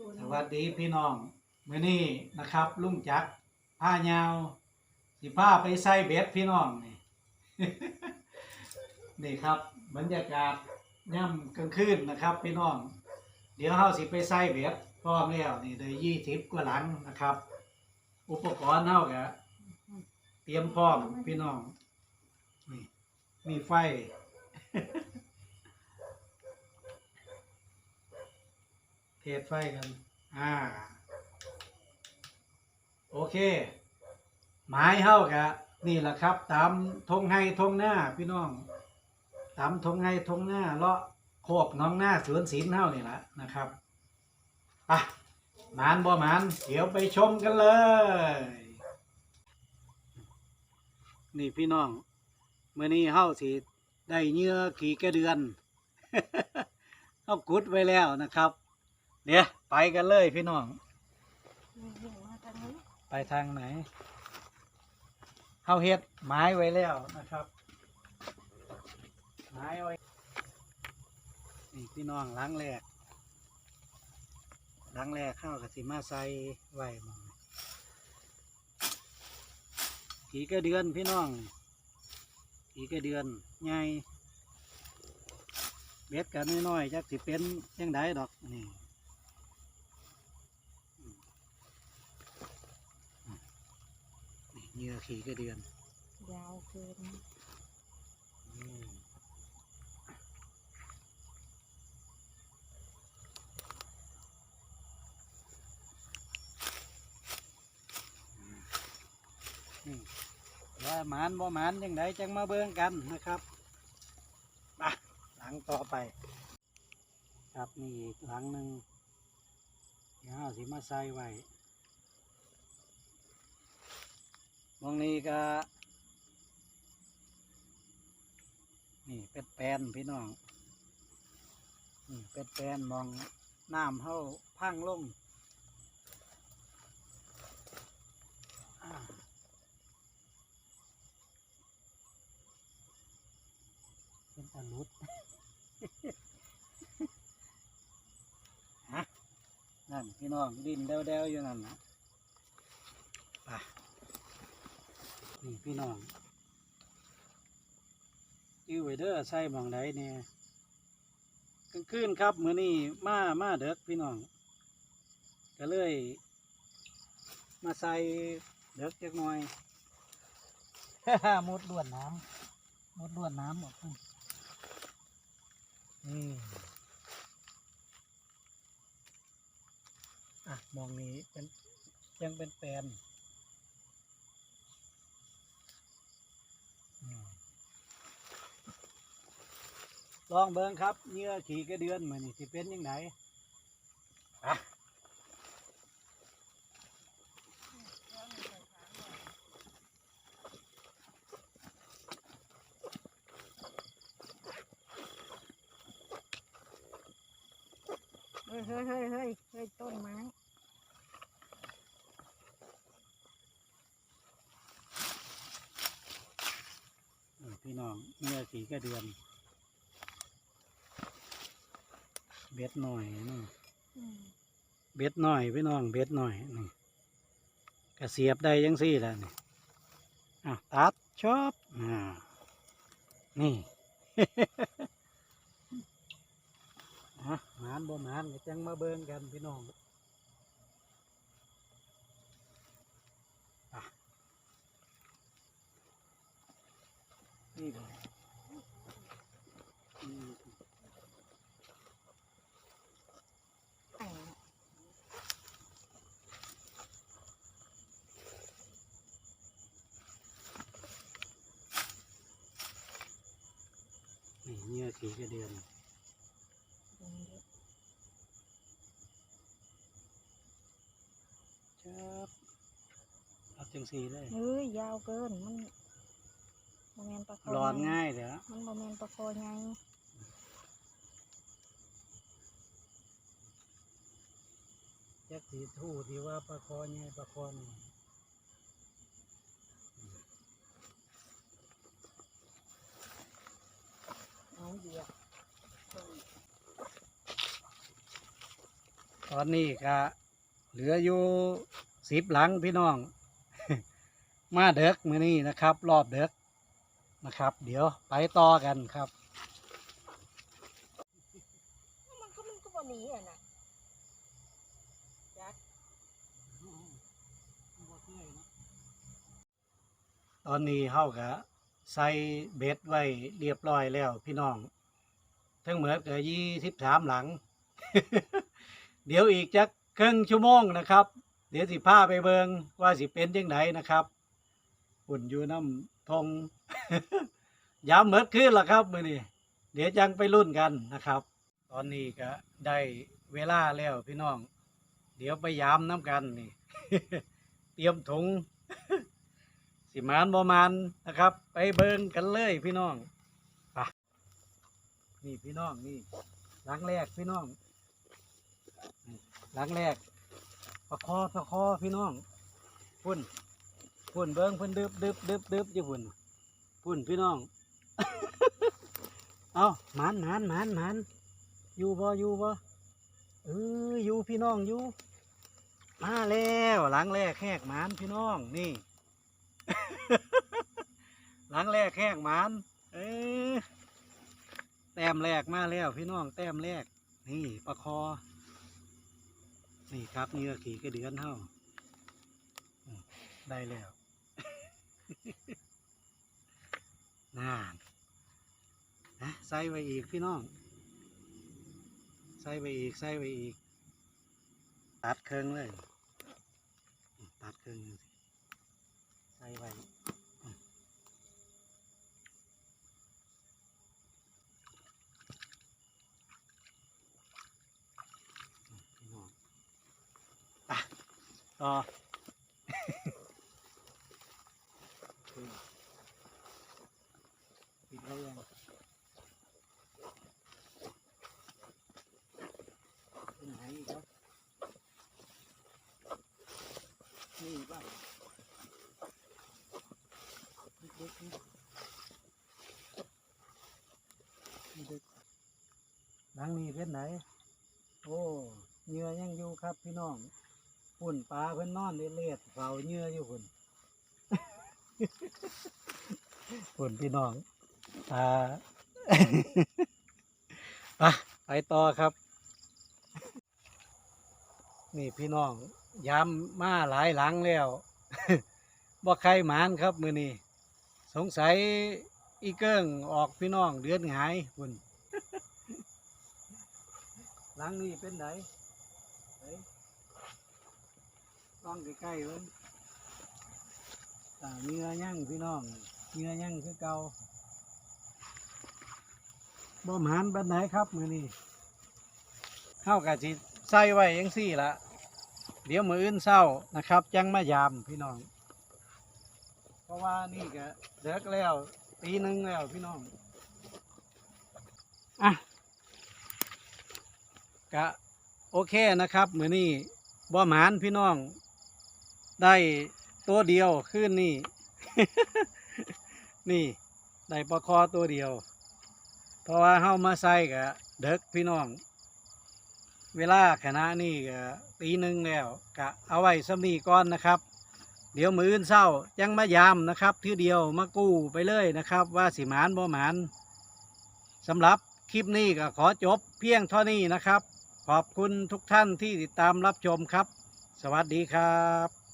ตัวสวัสดีพี่น้องมื้อนี้นะครับลุงจักรผ้ายาว สิผ้าไปใส่เบ็ดพี่น้องนี่ นี่ครับ บรรยากาศย่ำกลางคืนนะครับ พี่น้อง เดี๋ยวเฮาสิไปใส่เบ็ดพร้อมแล้วนี่เลยยี่สิบกว่าหลังนะครับ อุปกรณ์เฮาก็เตรียมพร้อมพี่น้องนี่มีไฟ เทศไฟกัน อ่า โอเค หมายเฮากะ นี่แหละครับ ตามทงให้ทงหน้า พี่น้อง ตามทงให้ทงหน้าเลาะโคบน้องหน้าสวนศิลป์เฮานี่แหละนะครับไปะมานบ่มาน เดี๋ยวไปชมกันเลย นี่พี่น้องเมื่อนี้เฮาสิได้เหยื่อขี่กระเดือนเฮากุดไว้แล้วนะครับ เดี๋ยวไปกันเลยพี่น้อง ไปทางไหนเฮาเฮ็ดไม้ไว้แล้วนะครับ ไม้ไว้นี่พี่น้องล้างแรกล้างแรกเข้ากับสิมาใส่ไว้หมองขี่กระเดือนพี่น้องขี่กระเดือนใหญ่เบ็ดกันน้อยๆจักสิเป็นยังไดดอกนี่ เหยื่อขี่กระเดือน ยาวเกินอืมอืมว่าหมานบ่หมานยังไงจังมาเบิ่งกันนะครับมาหลังต่อไป ครับนี่อีกหลังหนึ่งเดี๋ยวเราสิมาใส่ไว้ มองนี้ก็ นี่เป็นแปลนพี่น้องนี่เป็นแปลนมองน้ำเข้าพังลงอ่าเป็นตะลุดฮะนั่นพี่น้องดินเดวๆอยู่นั่นนะไป นี่พี่น้องอยู่ไวเด้อใส่หมองใดเนี่ยกลางคืนครับมื้อนี้มามาเด็กพี่น้องก็เลย มาใส่เด็กจักหน่อยมุดล้วนน้ำมุดล้วนน้ำหมดพุ่อืมอะมองนี้เป็นยังเป็นแปลน ลองเบิ่งครับเหงื่อขี่กระเดือนมือนี่สิเป็นยังไงอะเฮ้ยเฮ้ยเฮ้ยเฮ้ยเฮ้ยต้นไม้นี่พี่น้องเหงื่อขี่กระเดือน เบ็ดหน่อยนี่อืมเบ็ดหน่อยพี่น้องเบ็ดหน่อยนี่กระเสียบได้ยังสี่แล้วนี่อะตัดชอบอ่านี่ฮะหมานบ่หมานก็จังมาเบิ่งกันพี่น้องอะนี่เลยอืม แต่ง นี่ เหงื่อขี่กระเดือนตรงนี้จับเอาจังสีเลยเฮ้ยยาวเกิน มันโมเมนปลาคอร้อนไง่ายเด้อมันโมเมนปลาคอไงจักสีทู่ที่ว่าปลาคอใหญ่ปลาคอนี่ อาเหยียบตอนนี้ก็เหลืออยู่สิบหลังพี่น้อง มาเด็กมือนี้นะครับ รอบเด็กนะครับ เดี๋ยวไปต่อกันครับมันก็มันก็บ่หนีอะนะจักตอนนี้เฮาก็ใส่เบ็ดไว้เรียบร้อยแล้วพี่น้องทั้งหมดก็ยี่สิบสามหลัง เดี๋ยวอีกจักครึ่งชั่วโมงนะครับ เดี๋ยวสิพาไปเบิงว่าสิเป็นยังไงนะครับหุ่นอยู่น้ำทงยามเมิดขึ้นละครับมือนี้เดี๋ยวจังไปรุ่นกันนะครับ ตอนนี้ก็ได้เวลาแล้วพี่น้อง เดี๋ยวไปยามน้ำกันนี่ เตรียมถุง สิมานบอมานนะครับ ไปเบิงกันเลยพี่น้องไปนี่พี่น้องนี่หลังแรกพี่น้อง หลังแรกประคอประคอพี่น้องพุ่นพุ่นเบิ้งพุ่นดึบดึบดึบดึบอยู่พุ่นพุ่นพี่น้อง เอาหมานหมานหมานหมานอยู่บ่อยู่บ่เอออยู่พี่น้องอยู่มาแล้วหลังแรกแหกหมานพี่น้องนี่ หลังแรกแห้งหมานเอ้ยแต้มแรกมาแล้วพี่น้องแต้มแรกนี่ปลาคอ นี่ครับนี่ก็ขี่กระเดือนเท่าได้แล้วน่านนะใส่ไปอีกพี่น้อง ใส่ไปอีกใส่ไปอีก ตัดเครื่องเลย ตัดเครื่องจังสิใส่ไว้ พี่น้องไป ต่อปิดแล้วยังไหนอีกครับนี่บ้างเด็กๆนี่นี่เด็กหลังนี้เป็นไหน โอ้เหงื่อยังอยู่ครับพี่น้อง ปุ่นปลาเพิ่นนอนเล็ดเฝ้าเหงื่ออยู่พุ่นปุ่นพี่น้องปลาไปไปต่อครับ นี่พี่น้องยามมาหลายหลังแล้วบ่ใครหมานครับมือนี้สงสัยอีเกิ้งออกพี่น้องเดือนหงายพุ่นหลังนี้เป็นไดเฮ้ย ต้องใกล้ๆเพิ่นอ่าเหงื่อยั่งพี่น้องเหงื่อยั่งคือเก่าบ่หมานบันไหนครับมือนี้เข้ากะสิใส่ไว้ยังสี่ละเดี๋ยวมืออื่นเศร้านะครับ จังมายามพี่น้อง เพราะว่านี่ก็เด็กแล้วปีหนึ่งแล้วพี่น้องอะก็โอเคนะครับมือนี้บ่หมานพี่น้อง ได้ตัวเดียวขึ้นนี่ นี่ ได้ปลาคอตัวเดียว เพราะว่าเฮามาใส่กับเด็กพี่น้อง เวลาขณะนี้ก็ตีหนึ่งแล้วก็เอาไว้สำนีก่อนนะครับ เดี๋ยวมืออื่นเศร้ายังมายามนะครับทีเดียวมากู้ไปเลยนะครับ ว่าสิหมานบ่หมานสำหรับคลิปนี้ก็ขอจบเพียงเท่านี้นะครับ ขอบคุณทุกท่านที่ติดตามรับชมครับ สวัสดีครับ